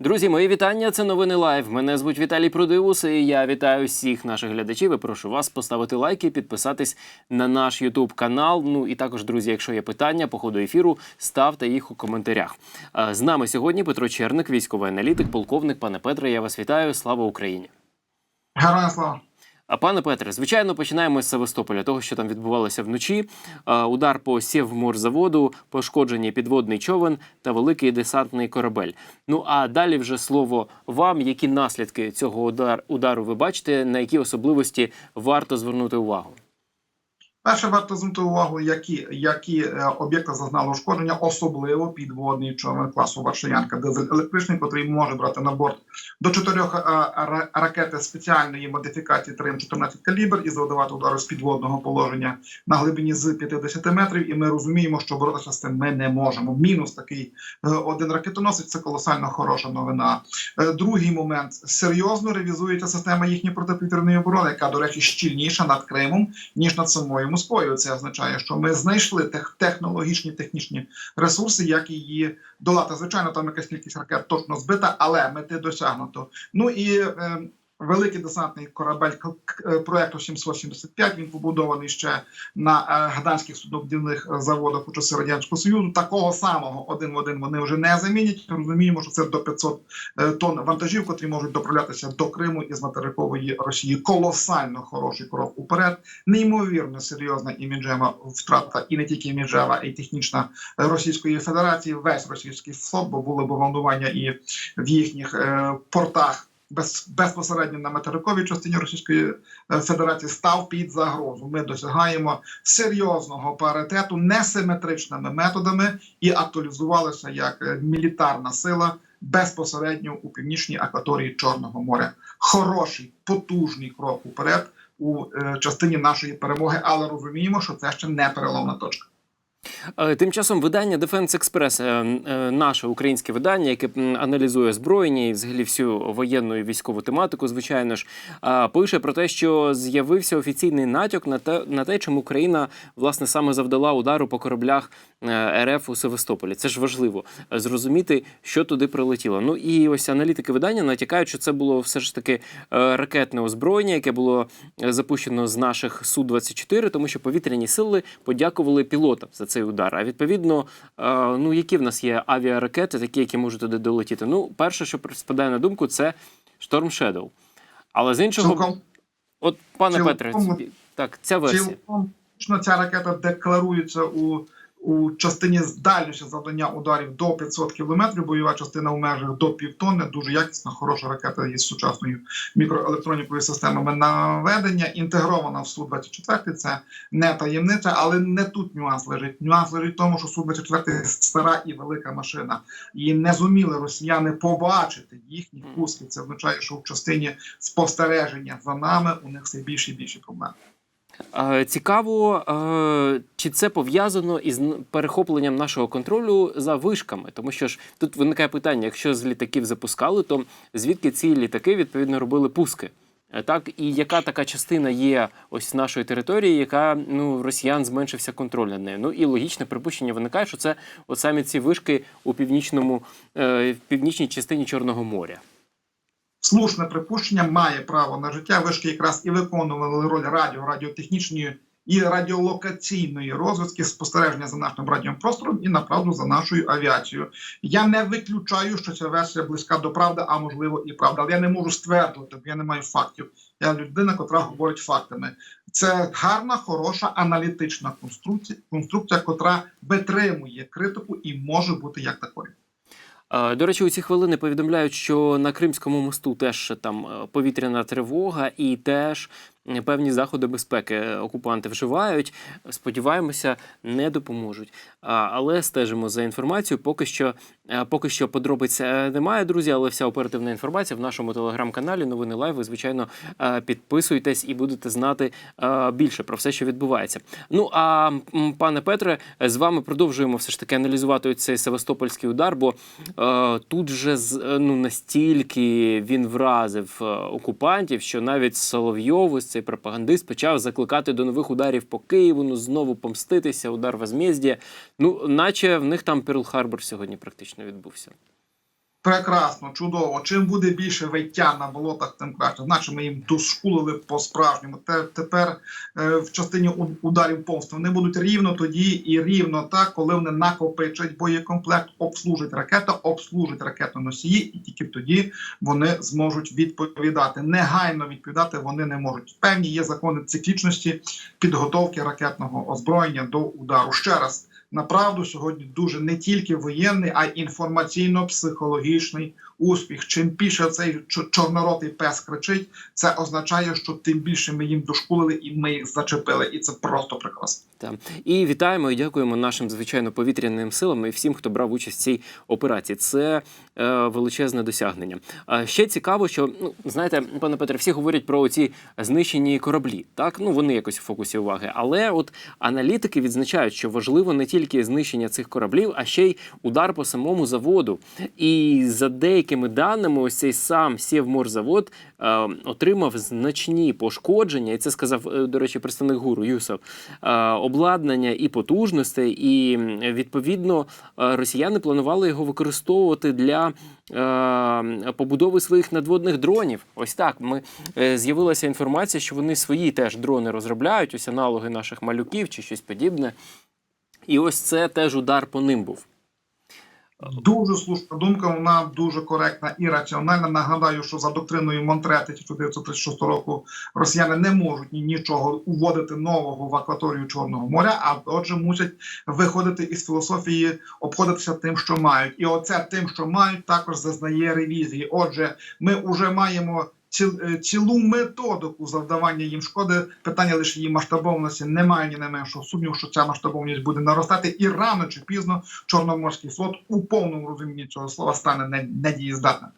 Друзі, мої вітання. Це новини лайв. Мене звуть Віталій Продивус, і я вітаю всіх наших глядачів. І прошу вас поставити лайки, підписатись на наш Ютуб канал. Ну і також, друзі, якщо є питання по ходу ефіру, ставте їх у коментарях. З нами сьогодні Петро Черник, військовий аналітик, полковник. Пане Петре, я вас вітаю. Слава Україні! Героям слава. А пане Петре, звичайно, починаємо з Севастополя, того, що там відбувалося вночі. Удар по Сєвморзаводу, пошкоджені підводний човен та великий десантний корабель. Ну а далі вже слово вам. Які наслідки цього удар, удару ви бачите, на які особливості варто звернути увагу? Перше варто звернути увагу, які, які е, об'єкти зазнали ушкодження, особливо підводний човен класу Варшаянка, дизель електричний, який може брати на борт до чотирьох е, ракети спеціальної модифікації 3М14 калібр і завдавати удари з підводного положення на глибині з 50 метрів. І ми розуміємо, що боротися з цим ми не можемо. Мінус такий е, один ракетоносець це колосально хороша новина. Другий момент серйозно ревізується система їхньої протиповітряної оборони, яка, до речі, щільніша над Кримом ніж над самою Москвою. Це означає, що ми знайшли тех, технологічні технічні ресурси, як її долати. Звичайно, там якась кількість ракет точно збита, але мети досягнуто. Ну і е, великий десантний корабель е, проекту 775, Він побудований ще на е, гданських суднобудівних е, заводах у часи радянського союзу. Такого самого один в один вони вже не замінять. Розуміємо, що це до 500 е, тонн вантажів, котрі можуть доправлятися до Криму із материкової Росії. Колосально хороший крок уперед неймовірно серйозна іміджева втрата, і не тільки іміджева, й технічна Російської Федерації. Весь російський флот, бо було бомбардування і в їхніх портах. Без, безпосередньо на материковій частині Російської е, Федерації став під загрозу. Ми досягаємо серйозного паритету несиметричними методами і актуалізувалися як е, мілітарна сила безпосередньо у північній акваторії Чорного моря. Хороший, потужний крок уперед у е, частині нашої перемоги, але розуміємо, що це ще не переломна точка. Е, Тим часом видання Defense Express, е, е, наше українське видання, яке аналізує збройні і взагалі всю воєнну і військову тематику, звичайно ж, пише про те, що з'явився офіційний натяк на те, на те, чим Україна власне саме завдала удару по кораблях РФ у Севастополі. Це ж важливо е, зрозуміти, що туди прилетіло. Ну і ось аналітики видання натякають, що це було все ж таки е, ракетне озброєння, яке було е, запущено з наших су 24 тому що повітряні сили подякували пілотам за цей удар. А відповідно, е, ну які в нас є авіаракети, такі, які можуть туди долетіти. Ну, перше, що спадає на думку, це Storm Shadow. Але з іншого, Цілком от пане цілком- Петре, так, ця версія. цілком ця ракета декларується у, у частині з дальності завдання ударів до 500 кілометрів. Бойова частина в межах до півтонни. Дуже якісна, хороша ракета із сучасною мікроелектронікою системами наведення. Інтегрована в су 24 Це не таємниця, але не тут нюанс лежить. Нюанс лежить в тому, що су 24 стара і велика машина. І не зуміли росіяни побачити їхні пуски. Це означає, що в частині спостереження за нами у них все більше і більше проблем. Е, Цікаво, е, чи це пов'язано із перехопленням нашого контролю за вишками, тому що ж тут виникає питання: якщо з літаків запускали, то звідки ці літаки відповідно робили пуски? Е, Так, і яка така частина є ось нашої території, яка ну росіян зменшився контроль над нею? Ну і логічне припущення виникає, що це от саме ці вишки у північному в північній частині Чорного моря. Слушне припущення має право на життя. Вишки якраз і виконували роль радіо, радіотехнічної і радіолокаційної розвитки спостереження за нашим радіопростором і направду за нашою авіацією. Я не виключаю, що ця версія близька до правди, а можливо і правда. Але я не можу стверджувати, бо я не маю фактів. Я людина, котра говорить фактами. Це гарна, хороша аналітична конструкція, конструкція, котра витримує критику і може бути як такою. До речі, у ці хвилини повідомляють, що на Кримському мосту теж там е, повітряна тривога і теж певні заходи безпеки окупанти вживають. Сподіваємося, не допоможуть. Але стежимо за інформацією. Поки що, е, поки що подробиць е, немає, друзі, але вся оперативна інформація в нашому телеграм-каналі. Новини Лайв. Ви, звичайно, е, підписуйтесь і будете знати е, більше про все, що відбувається. Ну а пане Петре, з вами продовжуємо все ж таки аналізувати цей севастопольський удар, бо е, тут же з- е, ну настільки він вразив е, окупантів, що навіть Соловйов, ось цей пропагандист, почав закликати до нових ударів по Києву, ну знову помститися, удар возмездія. Ну, наче в них там Перл Харбор сьогодні практично відбувся. Прекрасно, чудово. Чим буде більше виття на болотах, тим краще. Значить, ми їм дошкулили по-справжньому. Тепер е, в частині ударів помсти вони будуть рівно тоді і рівно так, коли вони накопичать боєкомплект, обслужать ракета, обслужать ракетоносії, і тільки тоді вони зможуть відповідати. Негайно відповідати вони не можуть. Певні є закони циклічності підготовки ракетного озброєння до удару. Ще раз. Направду сьогодні дуже не тільки воєнний, а й інформаційно-психологічний успіх. Чим більше цей чо- чорноротий пес кричить, це означає, що тим більше ми їм дошкулили і ми їх зачепили. І це просто прекрасно. Та. І вітаємо і дякуємо нашим звичайно повітряним силам і всім, хто брав участь в цій операції. Це е, величезне досягнення. А ще цікаво, що ну знаєте, пане Петре, всі говорять про ці знищені кораблі. Так, ну вони якось в фокусі уваги. Але от аналітики відзначають, що важливо не тільки знищення цих кораблів, а ще й удар по самому заводу. І за деякими даними, ось цей сам Сєвморзавод е, отримав значні пошкодження, і це сказав, е, до речі, представник гуру Юсов. Е, обладнання і потужностей, і відповідно е, росіяни планували його використовувати для е, побудови своїх надводних дронів. Ось так. Ми з'явилася інформація, що вони свої теж дрони розробляють, ось аналоги наших малюків чи щось подібне. І ось це теж удар по ним був. Дуже слушна думка, вона дуже коректна і раціональна. Нагадаю, що за доктриною Монтре 1936 року росіяни не можуть нічого уводити нового в акваторію Чорного моря, а отже, мусять виходити із філософії обходитися тим, що мають. І оце тим, що мають, також зазнає ревізії. Отже, ми вже маємо. Е, Цілу методику завдавання їм шкоди, питання лише її масштабованості. Немає ні найменшого сумніву, що ця масштабованість буде наростати, і рано чи пізно Чорноморський флот у повному розумінні цього слова стане не- недієздатним.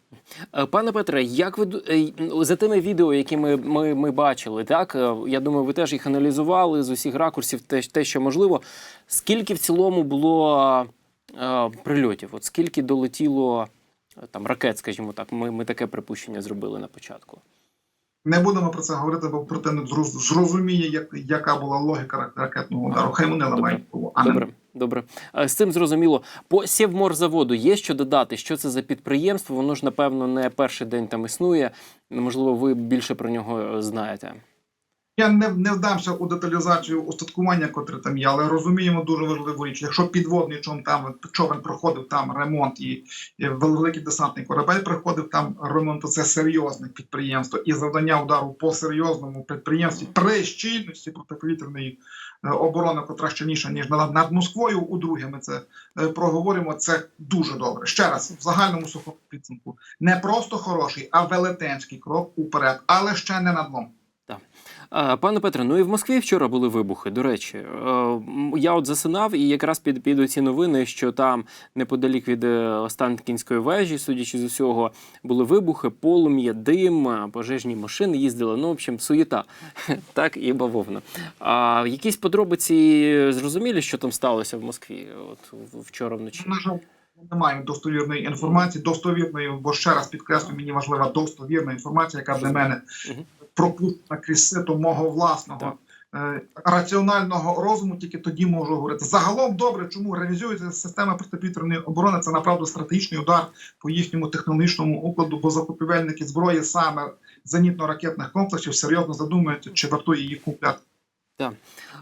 Е, Пане Петре, як ви е, за тими відео, які ми, ми, ми бачили, так я думаю, ви теж їх аналізували з усіх ракурсів, те, те, що можливо. Скільки в цілому було прильотів? От скільки долетіло там ракет, скажімо так, ми, ми таке припущення зробили на початку. Не будемо про це говорити, бо противник зроз- зрозуміє, як, яка була логіка ракетного удару. Хай вони ламають голову, а не Добре, добре. Е, З цим зрозуміло. По Сєвморзаводу є що додати? Що це за підприємство? Воно ж, напевно, не перший день там існує. Можливо, ви більше про нього е, знаєте. Я не, не вдамся у деталізацію устаткування, котре там є, але розуміємо дуже важливу річ. Якщо підводний човен там човен проходив там ремонт і, і великий десантний корабель проходив там ремонт, то це серйозне підприємство. І завдання удару по серйозному підприємстві при щільності протиповітряної е, оборони, котра ще ніша ніж над, Москвою. У-друге, ми це е, проговоримо. Це дуже добре. Ще раз в загальному сухому підсумку не просто хороший, а велетенський крок уперед, але ще не надлом. Пане Петре, ну і в Москві вчора були вибухи. До речі, Е, я от засинав і якраз під, під ці новини, що там неподалік від е, Останкінської вежі, судячи з усього, були вибухи, полум'я, дим, е, пожежні машини їздили. Ну, в общем, суєта, так і бавовна. А якісь подробиці зрозумілі, що там сталося в Москві? От вчора вночі. Жаль, не маємо достовірної інформації. Достовірної, бо ще раз підкреслю, мені важлива достовірна інформація, яка для мене. Пропущена крізь сито мого власного. е, Раціонального розуму тільки тоді можу говорити. Загалом добре, чому реалізується система протиповітряної оборони. Це направду стратегічний удар по їхньому технологічному укладу, бо закупівельники зброї саме зенітно-ракетних комплексів серйозно задумуються, чи вартує їх купляти.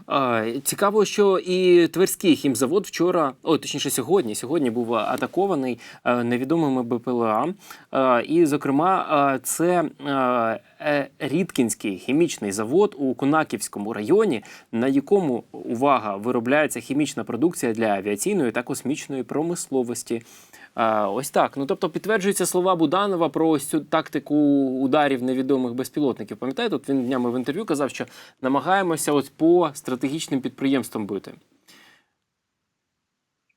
А, Цікаво, що і Тверський хімзавод вчора, о, точніше, сьогодні, сьогодні був атакований е, невідомими БПЛА. Е, І, зокрема, е, це Рідкінський хімічний завод у Конаківському районі, на якому увага виробляється хімічна продукція для авіаційної та космічної промисловості. Ось так. Ну тобто підтверджуються слова Буданова про ось цю тактику ударів невідомих безпілотників. Пам'ятаєте, от він днями в інтерв'ю казав, що намагаємося ось по стратегічним підприємствам бити.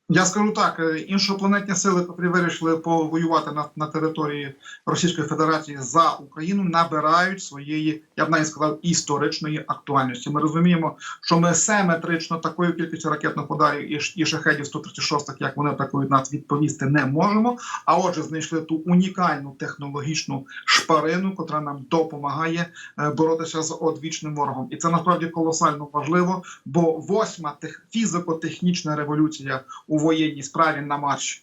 Я скажу так: е, іншопланетні сили, вирішили повоювати на, на території Російської Федерації за Україну, набирають своєї, я б навіть сказав, історичної актуальності. Ми розуміємо, що ми семетрично такою кількістю ракетних ударів і, і шахедів 136, як вони атакують нас, відповісти не можемо. А отже, знайшли ту унікальну технологічну шпарину, котра нам допомагає е, боротися з одвічним ворогом. І це насправді колосально важливо, бо восьма тех, фізико-технічна революція у воєнній справі на марші.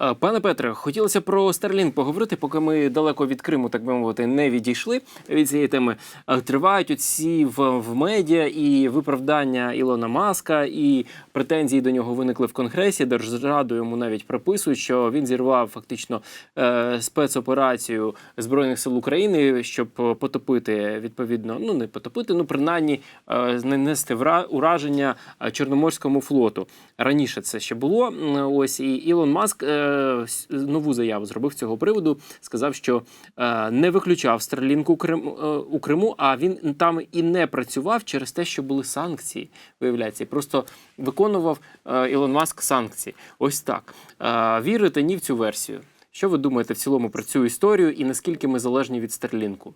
Е, Пане Петре, хотілося про Starlink поговорити, поки ми далеко від Криму, так би мовити, не відійшли від цієї теми. Е, Тривають оці в, в медіа і виправдання Ілона Маска, і претензії до нього виникли в Конгресі. Держраду йому навіть приписують, що він зірвав фактично е, спецоперацію збройних сил України, щоб потопити відповідно, ну не потопити, ну принаймні нанести ураження Чорноморському флоту. Раніше це ще було. Ось і Ілон Маск е, нову заяву зробив з цього приводу. Сказав, що е, не виключав Starlink у, е, у Криму, а він там і не працював через те, що були санкції. Виявляється, просто виконував Ілон Маск санкції. Ось так. Вірите ні в цю версію? Що ви думаєте в цілому про цю історію і наскільки ми залежні від Старлінку?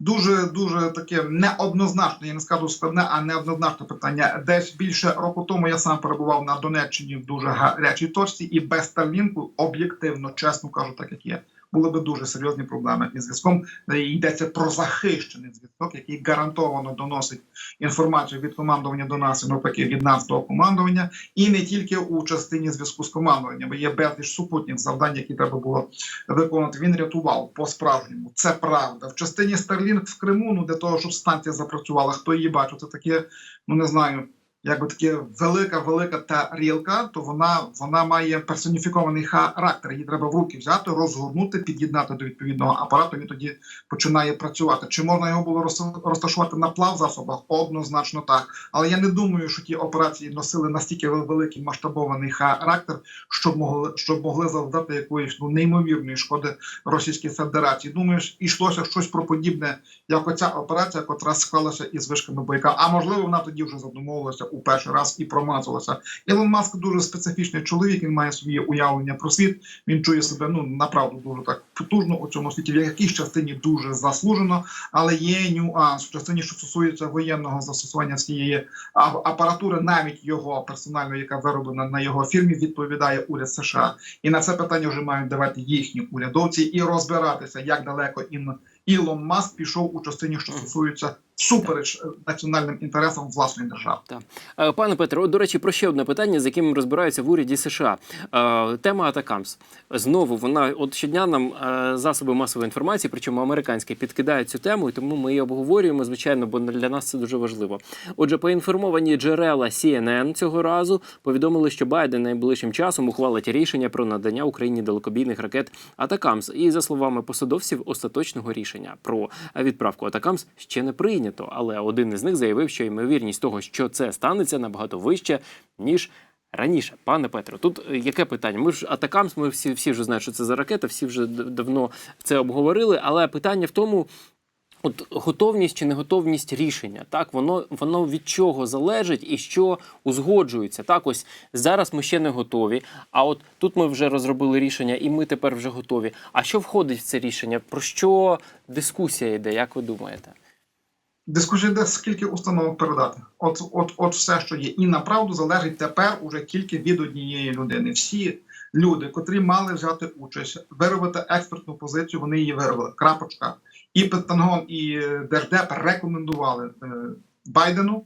Дуже дуже таке неоднозначне, я не скажу складне, а неоднозначне питання. Десь більше року тому я сам перебував на Донеччині в дуже гарячій точці, і без Старлінку, об'єктивно, чесно кажу, так як є, були би дуже серйозні проблеми із зв'язком. Де йдеться про захищений зв'язок, який гарантовано доносить інформацію від командування до нас і навпаки від нас до командування, і не тільки у частині зв'язку з командуванням, бо є безліч супутніх завдань, які треба було виконувати. Він рятував по справжньому. Це правда. В частині Starlink в Криму, ну для того, щоб станція запрацювала, хто її бачив, це таке, ну не знаю. Якби таке велика, велика тарілка, то вона вона має персоніфікований характер. Її треба в руки взяти, розгорнути, під'єднати до відповідного апарату. Він тоді починає працювати. Чи можна його було роз- розташувати на плав засобах? Однозначно так. Але я не думаю, що ті операції носили настільки великий масштабований характер, щоб могли щоб могли завдати якоїсь ну неймовірної шкоди Російській Федерації. Думаю, йшлося щось про подібне, як оця операція, котра склалася із вишками бойка. А можливо, вона тоді вже задумовувалася у перший раз і промазалася. Ілон Маск дуже специфічний чоловік. Він має своє уявлення про світ. Він чує себе ну направду дуже так потужно у цьому світі. В якійсь частині дуже заслужено, але є нюанс в частині, що стосується воєнного застосування цієї апаратури, навіть його персональної, яка вироблена на його фірмі, відповідає уряд США. І на це питання вже мають давати їхні урядовці і розбиратися, як далеко ін Ілон Маск пішов у частині, що стосується супереч е, національним інтересам власної держави. Е, Пане Петро, до речі, про ще одне питання, з яким розбираються в уряді США. Е, Тема Атакамс. Знову вона от щодня нам засоби масової інформації, причому американські, підкидають цю тему, і тому ми її обговорюємо, звичайно, бо для нас це дуже важливо. Отже, поінформовані джерела CNN цього разу повідомили, що Байден найближчим часом ухвалить рішення про надання Україні далекобійних ракет Атакамс. І за словами посадовців, остаточного рішення про відправку Атакамс ще не прийнято. Але один із них заявив, що ймовірність того, що це станеться, набагато вища ніж. Раніше, пане Петро, тут е, яке питання? Ми ж Атакамс, ми всі, всі вже знають, що це за ракета, всі вже давно це обговорили. Але питання в тому, от готовність чи неготовність рішення, так воно воно від чого залежить і що узгоджується. Так, ось зараз ми ще не готові. А от тут ми вже розробили рішення, і ми тепер вже готові. А що входить в це рішення? Про що дискусія йде? Як ви думаєте? Дискусія йде, скільки установок передати. От, от, от все, що є. І направду залежить тепер уже тільки від однієї людини. Всі люди, котрі мали взяти участь, виробити експертну позицію, вони її виробили. Крапочка. І Пентагон, і е, Держдеп рекомендували е, Байдену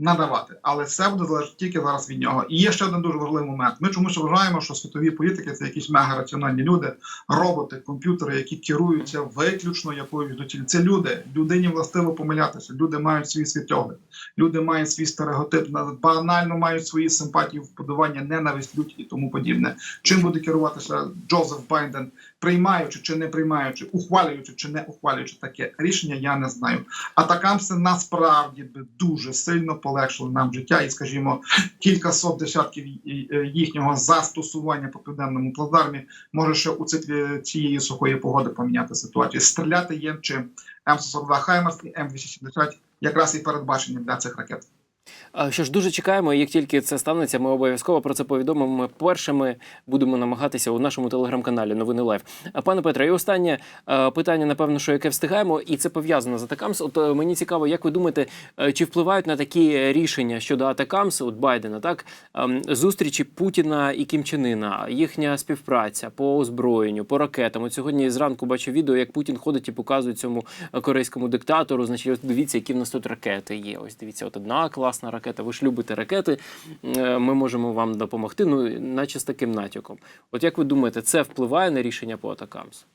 надавати, але все буде залежати тільки зараз від нього. І є ще один дуже важливий момент. Ми чомусь вважаємо, що світові політики це якісь мегараціональні люди, роботи, комп'ютери, які керуються виключно якоюсь доціль. Це люди. Людині властиво помилятися. Люди мають свій світогляд, люди мають свій стереотип, на- банально мають свої симпатії, вподобання, ненависть, лють і тому подібне. Чим буде керуватися Джозеф Байден, приймаючи чи не приймаючи, ухвалюючи чи не ухвалюючи таке рішення, я не знаю. А такамси насправді би дуже сильно полегшили нам життя, і скажімо, кількасот десятків е, їхнього застосування по південному плацдармі може ще у цієї сухої погоди поміняти ситуацію. Стріляти є чим М142 Хаймерс і М270 якраз і передбачені для цих ракет. Що ж, дуже чекаємо. і Як тільки це станеться, ми обов'язково про це повідомимо. Ми першими будемо намагатися у нашому телеграм-каналі Новини Лайв. Пане Петре, і останнє питання, напевно, що яке встигаємо, і це пов'язано з Атакамс. От е, мені цікаво, як ви думаєте, е, чи впливають на такі рішення щодо Атакамс, от Байдена, так ем, зустрічі Путіна і Кім Чен Ына, їхня співпраця по озброєнню, по ракетам. От сьогодні зранку бачу відео, як Путін ходить і показує цьому е, корейському диктатору. Значить, ось дивіться, які в нас тут ракети є. Ось дивіться, от одна класна класна ракета, ви ж любите ракети, е, ми можемо вам допомогти. Ну, наче з таким натяком. От як ви думаєте, це впливає на рішення по атакамс?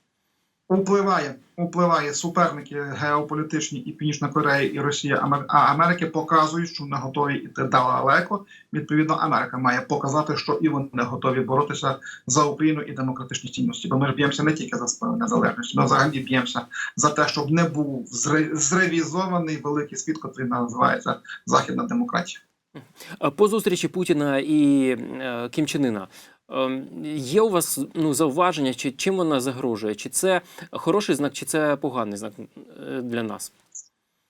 Впливає, впливає суперники геополітичні і Північна Корея, і Росія, а Америки показують, що не готові йти далеко. Відповідно, Америка має показати, що і вони готові боротися за Україну і демократичні цінності. Бо ми ж б'ємося не тільки за свою незалежність, ми взагалі б'ємося за те, щоб не був зревізований великий світ, який називається Західна демократія. Е, По зустрічі Путіна і е, Ем, є у вас ну, зауваження, чи чим вона загрожує? Чи це хороший знак, чи це поганий знак е, для нас?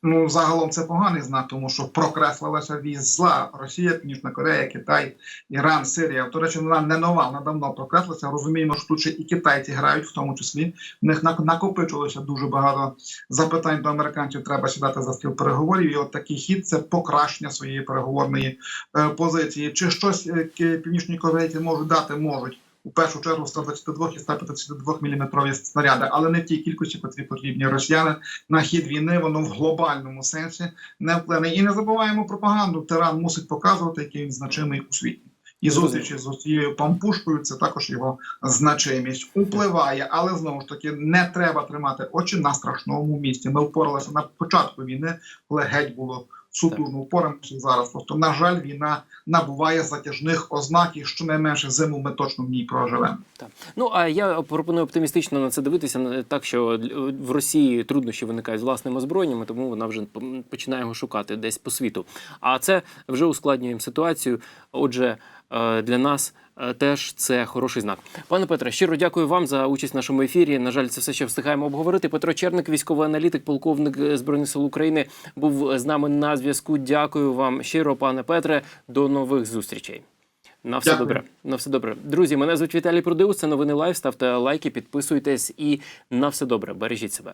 Ну, загалом це поганий знак, тому що прокреслилася віз зла Росія, Північна Корея, Китай, Іран, Сирія. До речі, вона не нова, вона давно прокреслилася. Розуміємо, що тут ще і китайці грають, в тому числі. В них нак- накопичилося дуже багато запитань до американців. Треба сідати за стіл переговорів. І от такий хід це покращення своєї переговорної е, позиції. Чи щось е, північні корейці можуть дати, можуть. У першу чергу 122 і 152 мм снаряди, але не в тій кількості, котрі потрібні росіяни на хід війни, воно в глобальному сенсі не вплине. І не забуваємо пропаганду. Тиран мусить показувати, який він значимий у світі. І зустрічі з цією пампушкою це також його значимість впливає, але знову ж таки не треба тримати очі на страшному місці. Ми впоралися на початку війни, коли геть було сутужно впораємося зараз. Просто на жаль, війна набуває затяжних ознак, і щонайменше зиму ми точно в ній проживемо. Так. Ну а я пропоную оптимістично на це дивитися так, що в Росії труднощі виникають з власними озброєннями, тому вона вже починає його шукати десь по світу. А це вже ускладнює їм ситуацію. Отже, для нас. е, Теж це хороший знак. Пане Петре, щиро дякую вам за участь в нашому ефірі. На жаль, це все ще встигаємо обговорити. Петро Черник, військовий аналітик, полковник е, збройних сил України, був з нами на зв'язку. Дякую вам щиро, пане Петре. До нових зустрічей. На все Дякую. добре. На все добре. Друзі, мене звуть Віталій Продиус. Це новини Лайв. Ставте лайки, підписуйтесь і на все добре. Бережіть себе.